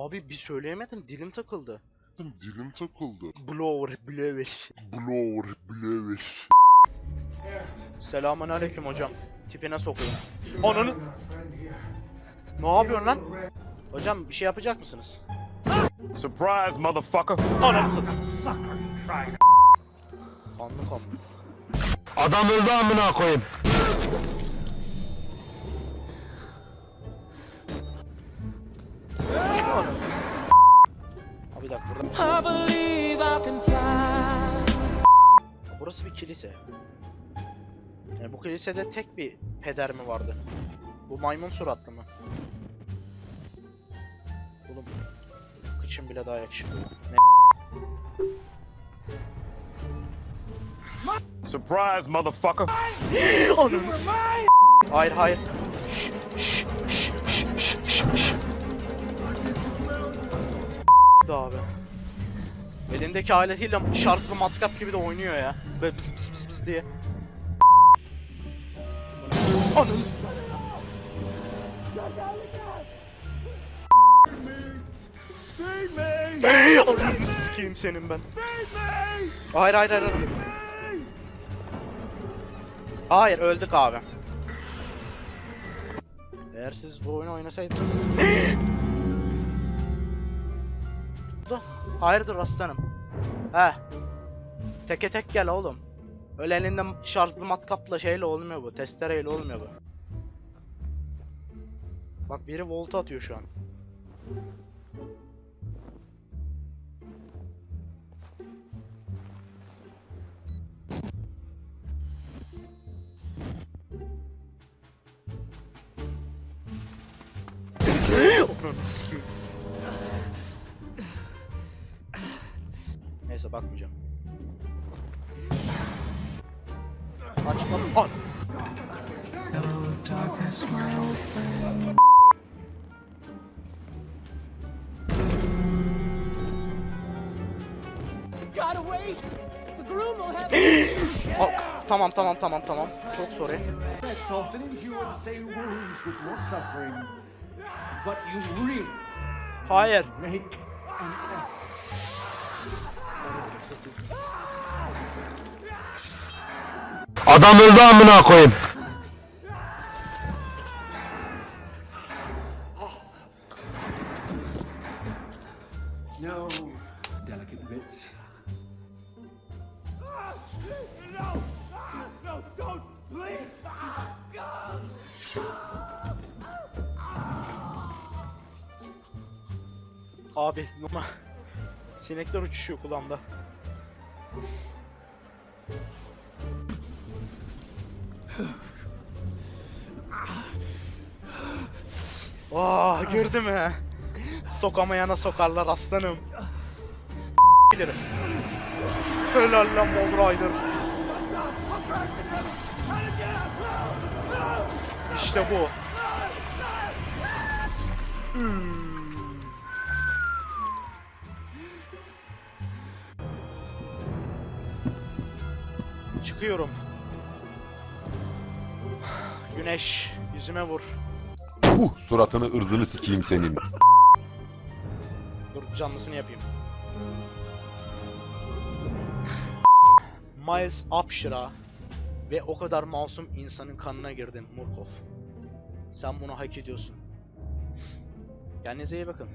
Abi bir söyleyemedim dilim takıldı. Dilim takıldı. Blower, blower. Blower, blower. Selamun aleyküm hocam. Tipine sokayım. Ananı... Ne yapıyorsun lan? Hocam bir şey yapacak mısınız? Surprise, motherfucker. Ananı satayım. Kanlı kanlı. Adam öldü amına koyayım. Burası bir kilise. Yani bu kilisede tek bir peder mi vardı? Bu maymun suratlı mı? Oğlum kıçım bile daha yakışıklı. Ne? Surprise, motherfucker. Ananı Hayır hayır. Şş, Elindeki aletiyle şarjlı matkap gibi de oynuyor ya. Böyle pıs pıs pıs pıs diye. Ananı Hey, Ananı sikeyim senin ben. Hayır hayır hayır. hayır. Öldük abi. Eğer siz bu oyunu oynasaydınız... Hayırdır aslanım? He. Teke tek gel oğlum. Öyle elinde şarjlı matkapla şeyle olmuyor bu. Testereyle olmuyor bu. Bak biri volta atıyor şu an. Onu sikeyim. Neyse bakmayacağım. Açmadım. Have Aa, tamam tamam tamam tamam. Çok sorry. That's Adam öldü amına koyayım. No delicate bits. Abi numa. Sinekler uçuşuyor kulağımda. Vaa girdi mi? Sokamayana sokarlar aslanım. Bilirim. Helal lan Bob. İşte bu. Hmm. Çıkıyorum. Güneş yüzüme vur. Puh suratını ırzını sikeyim senin. Dur canlısını yapayım. Miles Upshur'a ve o kadar masum insanın kanına girdin Murkov. Sen bunu hak ediyorsun. Kendinize iyi bakın.